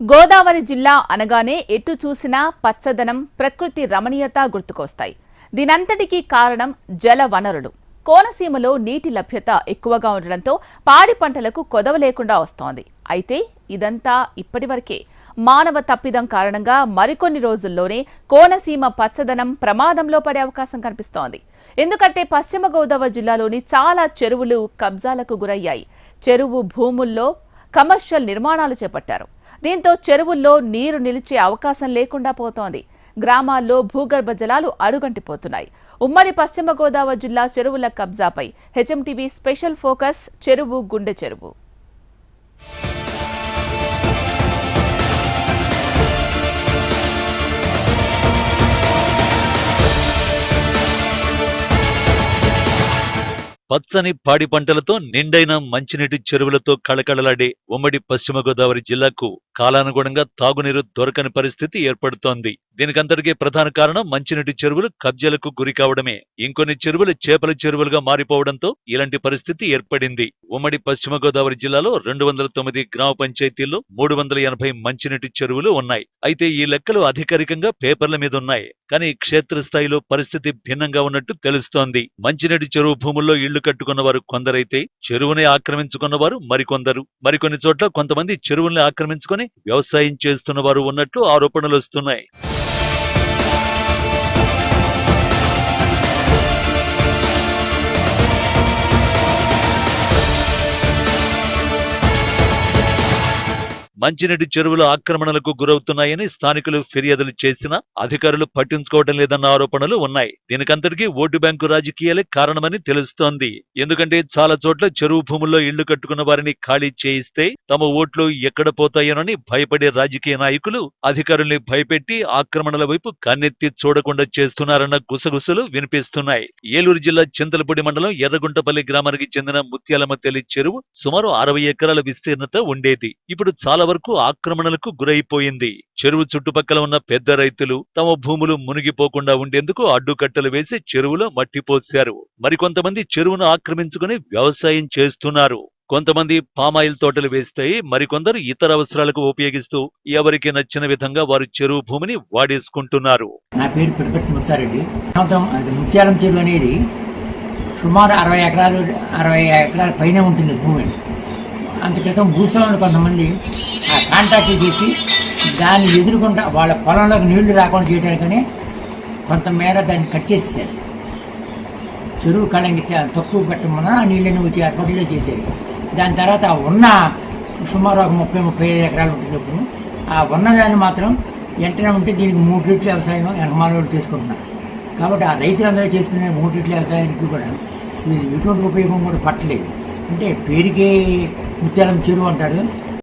గోదావరి జిల్లా అనగానే ఎటు చూసినా పచ్చదనం ప్రకృతి రమణీయత గుర్తుకొస్తాయి. దీనంతటికీ కారణం జల వనరులు. కోనసీమలో నీటి లభ్యత ఎక్కువగా ఉండడంతో పాడి పంటలకు కొదవ లేకుండా వస్తోంది. అయితే ఇదంతా ఇప్పటివరకే. మానవ తప్పిదం కారణంగా మరికొన్ని రోజుల్లోనే కోనసీమ పచ్చదనం ప్రమాదంలో పడే అవకాశం కనిపిస్తోంది. ఎందుకంటే పశ్చిమ గోదావరి జిల్లాలోని చాలా చెరువులు కబ్జాలకు గురయ్యాయి. చెరువు భూముల్లో కమర్షియల్ నిర్మాణాలు చేపట్టారు. దీంతో చెరువుల్లో నీరు నిలిచే అవకాశం లేకుండా పోతోంది. గ్రామాల్లో భూగర్భ జలాలు అడుగంటిపోతున్నాయి. ఉమ్మడి పశ్చిమ గోదావరి జిల్లా చెరువుల కబ్జాపై హెచ్ఎంటీవీ స్పెషల్ ఫోకస్ చెరువు గుండె చెరువు. పచ్చని పాడి పంటలతో నిండైన మంచినీటి చెరువులతో కళకళలాడే ఉమ్మడి పశ్చిమ గోదావరి జిల్లాకు కాలానుగుణంగా తాగునీరు దొరకని పరిస్థితి ఏర్పడుతోంది. దీనికంతటికీ ప్రధాన కారణం మంచినీటి చెరువులు కబ్జాలకు గురి కావడమే. ఇంకొన్ని చెరువులు చేపల చెరువులుగా మారిపోవడంతో ఇలాంటి పరిస్థితి ఏర్పడింది. ఉమ్మడి పశ్చిమ గోదావరి జిల్లాలో రెండు వందల తొమ్మిది గ్రామ పంచాయతీల్లో మూడు వందల ఎనభై మంచినీటి చెరువులు ఉన్నాయి. అయితే ఈ లెక్కలు అధికారికంగా పేపర్ల మీద ఉన్నాయి. కానీ క్షేత్రస్థాయిలో పరిస్థితి భిన్నంగా ఉన్నట్టు తెలుస్తోంది. మంచినీటి చెరువు భూముల్లో ఇళ్ళు కట్టుకున్న వారు కొందరైతే చెరువుని ఆక్రమించుకున్న వారు మరికొందరు. మరికొన్ని చోట్ల కొంతమంది చెరువుల్ని ఆక్రమించుకొని వ్యవసాయం చేస్తున్న వారు ఉన్నట్లు ఆరోపణలు వస్తున్నాయి. మంచినీటి చెరువులు ఆక్రమణలకు గురవుతున్నాయని స్థానికులు ఫిర్యాదులు చేసినా అధికారులు పట్టించుకోవడం లేదన్న ఆరోపణలు ఉన్నాయి. దీనికంతటికీ ఓటు బ్యాంకు రాజకీయాలే కారణమని తెలుస్తోంది. ఎందుకంటే చాలా చోట్ల చెరువు భూముల్లో ఇళ్ళు కట్టుకున్న వారిని ఖాళీ చేయిస్తే తమ ఓట్లు ఎక్కడ పోతాయోనని భయపడే రాజకీయ నాయకులు అధికారుల్ని భయపెట్టి ఆక్రమణల వైపు కన్నెత్తి చూడకుండా చేస్తున్నారన్న గుసగుసలు వినిపిస్తున్నాయి. ఏలూరు జిల్లా చింతలపూడి మండలం ఎర్రగుంటపల్లి గ్రామానికి చెందిన ముత్యాలమ్మ తెలి చెరువు సుమారు అరవై ఎకరాల విస్తీర్ణత ఉండేది. ఇప్పుడు చాలా వరకు ఆక్రమణలకు గురైపోయింది. చెరువు చుట్టుపక్కల ఉన్న పెద్ద రైతులు తమ భూములు మునిగిపోకుండా ఉండేందుకు అడ్డుకట్టలు వేసి చెరువులో మట్టి పోశారు. మరికొంతమంది చెరువును ఆక్రమించుకుని వ్యవసాయం చేస్తున్నారు. కొంతమంది పామాయిల్ తోటలు వేస్తాయి. మరికొందరు ఇతర అవసరాలకు ఉపయోగిస్తూ ఎవరికి నచ్చిన విధంగా వారు చెరువు భూమిని వాడేసుకుంటున్నారు. నా పేరు పిడిపెట్టి ముత్తారెడ్డి. ముత్యాలం చెరువు అనేది సుమారు అరవై ఎకరాలు అరవై ఎకరాల పైన ఉంటుంది భూమి. అంత క్రితం భూస్వాములు కొంతమంది ఆ కాంట్రాక్ట్ చేసి దాన్ని ఎదుర్కొంటా వాళ్ళ పొలంలోకి నీళ్ళు రాకుండా చేయడానికని కొంతమేర దాన్ని కట్ చేసేసారు చెరువు కళంకి తక్కువ పెట్టమన్నా ఆ నీళ్ళని వచ్చి ఏర్పాటులో చేశారు దాని తర్వాత ఉన్న సుమారు ఒక ముప్పై ముప్పై ఐదు ఎకరాలు ఉంటున్నప్పుడు ఆ ఉన్నదాన్ని మాత్రం వెంటనే ఉంటే దీనికి మూడు రెట్లు వ్యవసాయం వెనకమాల చేసుకుంటున్నారు. కాబట్టి ఆ రైతులందరూ చేసుకునే మూడు రెట్ల వ్యవసాయానికి కూడా ఇది ఎటువంటి ఉపయోగం కూడా పట్టలేదు. అంటే పేరుకే ముత్యాలం చెరువు అంటారు.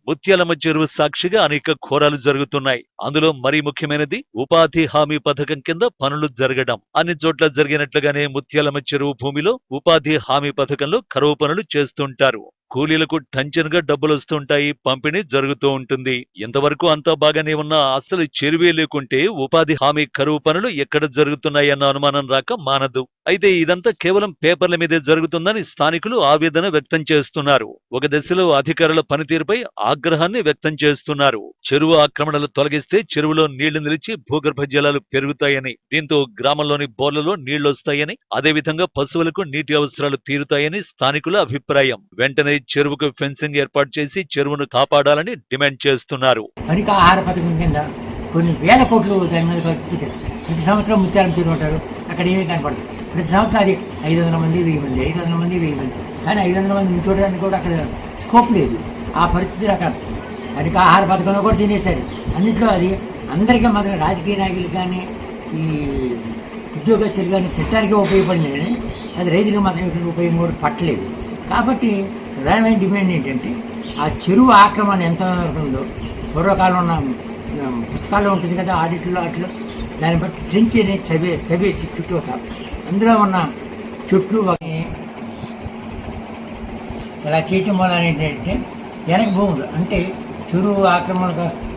ముత్యాలమ్మ చెరువు సాక్షిగా అనేక ఘోరాలు జరుగుతున్నాయి. అందులో మరీ ముఖ్యమైనది ఉపాధి హామీ పథకం కింద పనులు జరగడం. అన్ని చోట్ల జరిగినట్లుగానే ముత్యాలమ్మ చెరువు భూమిలో ఉపాధి హామీ పథకంలో కరువు పనులు చేస్తుంటారు. కూలీలకు టంచన్గా డబ్బులు వస్తుంటాయి పంపిణీ జరుగుతూ ఉంటుంది. ఇంతవరకు అంతా బాగానే ఉన్నా అసలు చెరువే లేకుంటే ఉపాధి హామీ కరువు పనులు ఎక్కడ జరుగుతున్నాయన్న అనుమానం రాక మానదు. అయితే ఇదంతా కేవలం పేపర్ల మీదే జరుగుతుందని స్థానికులు ఆవేదన వ్యక్తం చేస్తున్నారు. ఒక దశలో అధికారుల పనితీరుపై ఆగ్రహాన్ని వ్యక్తం చేస్తున్నారు. చెరువు ఆక్రమణలు తొలగిస్తే చెరువులో నీళ్ళు నిలిచి భూగర్భ జలాలు పెరుగుతాయని దీంతో గ్రామంలోని బోర్లలో నీళ్ళొస్తాయని అదేవిధంగా పశువులకు నీటి అవసరాలు తీరుతాయని స్థానికుల అభిప్రాయం. వెంటనే చెరువుకు ఫెన్సింగ్ ఏర్పాటు చేసి చెరువును కాపాడాలని డిమాండ్ చేస్తున్నారు. ఆహార పథకం కింద కొన్ని వేల కోట్లు దాని మీద ప్రతి సంవత్సరం ముత్యాలం చెరువు అంటారు అక్కడ ఏమీ కనపడదు ప్రతి సంవత్సరం అది ఐదు వందల మంది వెయ్యి మంది ఐదు వందల మంది వెయ్యి మంది. కానీ ఐదు వందల మంది చూడడానికి కూడా అక్కడ స్కోప్ లేదు. ఆ పరిస్థితి అక్కడ అధిక ఆహార పథకంలో కూడా తినేశారు. అన్నింటిలో అది అందరికీ మాత్రం రాజకీయ నాయకులు కానీ ఈ ఉద్యోగస్తులు కానీ చట్టానికి ఉపయోగపడింది కానీ అది రైతులకు మాత్రం ఎటువంటి ఉపయోగం కూడా పట్టలేదు. కాబట్టి ప్రధానమైన డిమాండ్ ఏంటంటే ఆ చెరువు ఆక్రమణ ఎంత ఉందో పూర్వకాలం ఉన్న పుస్తకాల్లో ఉంటుంది కదా ఆడిట్లో వాటిలో దాన్ని బట్టి ట్రెంచ్ చదివే చదివేసి చుట్టూ అందులో ఉన్న చెట్లు ఇలా చేయటం వల్ల ఏంటంటే వెనక భూములు అంటే చెరువు ఆక్రమణ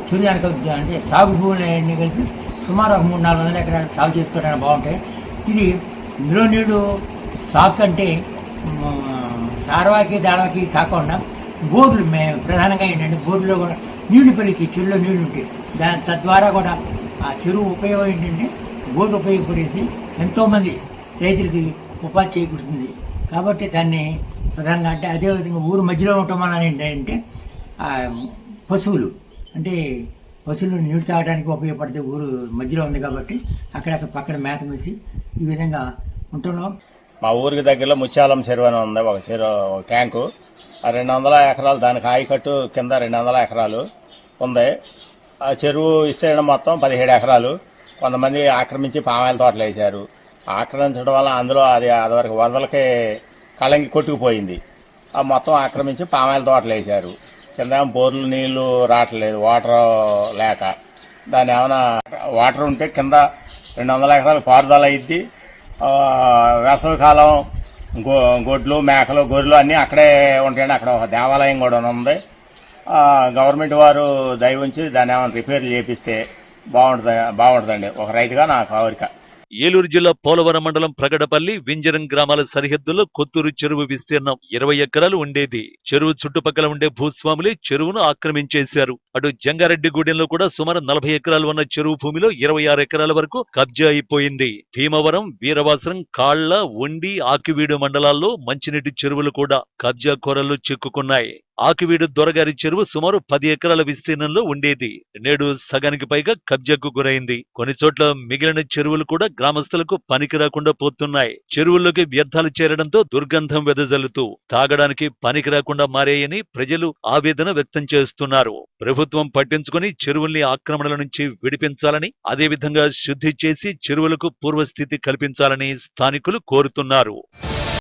చెరువు వెనక అంటే సాగు భూములు అన్నీ కలిపి సుమారు ఒక మూడు నాలుగు వందల ఎకరాలు సాగు చేసుకోవడానికి బాగుంటాయి. ఇది ఇందులో నీళ్ళు సాగు అంటే సారవాకి దాడవాకి కాకుండా బోర్లు మే ప్రధానంగా ఏంటంటే బోర్డులో కూడా నీళ్ళు పెరిగి చెరువులో నీళ్ళు ఉంటాయి. దాని తద్వారా కూడా ఆ చెరువు ఉపయోగం ఏంటంటే బోర్డు ఉపయోగపడేసి ఎంతోమంది రైతులకి ఉపాధి చేకూరుతుంది. కాబట్టి దాన్ని ప్రధానంగా అంటే అదేవిధంగా ఊరు మధ్యలో ఉండటం వలన ఏంటంటే పశువులు అంటే పశువులు నీరు తాగడానికి ఉపయోగపడితే ఊరు మధ్యలో ఉంది కాబట్టి అక్కడక్కడ పక్కన మేత వేసి ఈ విధంగా ఉంటున్నాం. మా ఊరికి దగ్గరలో ముత్యాలం చెరువు అని ఉంది ఒక చెరువు ఒక ట్యాంకు. ఆ రెండు వందల ఎకరాలు దానికి ఆయకట్టు కింద రెండు వందల ఎకరాలు ఉంది. ఆ చెరువు విస్తీర్ణం మొత్తం పదిహేడు ఎకరాలు. కొంతమంది ఆక్రమించి పామాయిల తోటలు వేశారు. ఆక్రమించడం వల్ల అందులో అది అదివరకు వరదలకి కళంగి కొట్టుకుపోయింది. ఆ మొత్తం ఆక్రమించి పామాయిల తోటలు వేశారు. కింద ఏమో బోర్లు నీళ్ళు రావట్లేదు వాటర్ లేక. దాని ఏమైనా వాటర్ ఉంటే కింద రెండు వందల ఎకరాలు పారుదల అయింది వేసవికాలం గో గొడ్లు మేకలు గొర్రెలు అన్నీ అక్కడే ఉంటాయండి. అక్కడ ఒక దేవాలయం కూడా ఉంది. గవర్నమెంట్ వారు దయ ఉంచి దాన్ని ఏమైనా రిపేర్లు చేపిస్తే బాగుంటుంది బాగుంటుందండి. ఒక రైతుగా నా కోరిక. ఏలూరు జిల్లా పోలవరం మండలం ప్రగడపల్లి వింజరం గ్రామాల సరిహద్దులో కొత్తూరు చెరువు విస్తీర్ణం ఇరవై ఎకరాలు ఉండేది. చెరువు చుట్టుపక్కల ఉండే భూస్వాములే చెరువును ఆక్రమించేశారు. అటు జంగారెడ్డిగూడెంలో కూడా సుమారు నలభై ఎకరాలు ఉన్న చెరువు భూమిలో ఇరవై ఆరు ఎకరాల వరకు కబ్జా అయిపోయింది. భీమవరం వీరవాసరం కాళ్ళ ఉండి ఆకివీడు మండలాల్లో మంచినీటి చెరువులు కూడా కబ్జా కూరల్లో చిక్కుకున్నాయి. ఆకివీడు దొరగారి చెరువు సుమారు పది ఎకరాల విస్తీర్ణంలో ఉండేది. నేడు సగానికి పైగా కబ్జాకు గురైంది. కొన్ని చోట్ల మిగిలిన చెరువులు కూడా గ్రామస్తులకు పనికి రాకుండా పోతున్నాయి. చెరువుల్లోకి వ్యర్థాలు చేరడంతో దుర్గంధం వెదజల్లుతూ తాగడానికి పనికి రాకుండా మారాయని ప్రజలు ఆవేదన వ్యక్తం చేస్తున్నారు. ప్రభుత్వం పట్టించుకుని చెరువుల్ని ఆక్రమణల నుంచి విడిపించాలని అదేవిధంగా శుద్ధి చేసి చెరువులకు పూర్వస్థితి కల్పించాలని స్థానికులు కోరుతున్నారు.